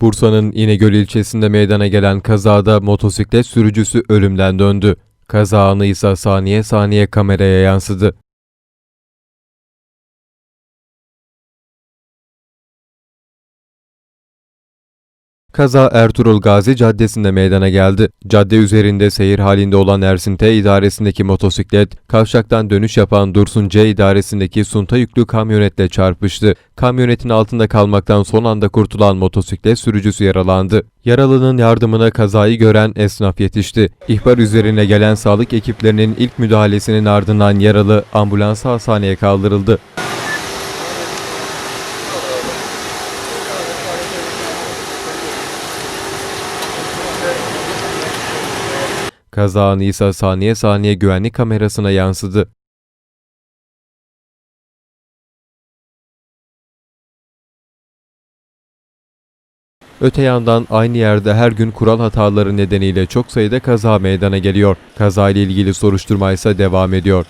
Bursa'nın İnegöl ilçesinde meydana gelen kazada motosiklet sürücüsü ölümden döndü. Kaza anı ise saniye saniye kameraya yansıdı. Kaza Ertuğrul Gazi Caddesi'nde meydana geldi. Cadde üzerinde seyir halinde olan Ersin T idaresindeki motosiklet, kavşaktan dönüş yapan Dursun C idaresindeki Sunta yüklü kamyonetle çarpıştı. Kamyonetin altında kalmaktan son anda kurtulan motosiklet sürücüsü yaralandı. Yaralının yardımına kazayı gören esnaf yetişti. İhbar üzerine gelen sağlık ekiplerinin ilk müdahalesinin ardından yaralı ambulansa hastaneye kaldırıldı. Kaza anı ise saniye saniye güvenlik kamerasına yansıdı. Öte yandan aynı yerde her gün kural hataları nedeniyle çok sayıda kaza meydana geliyor. Kaza ile ilgili soruşturma ise devam ediyor.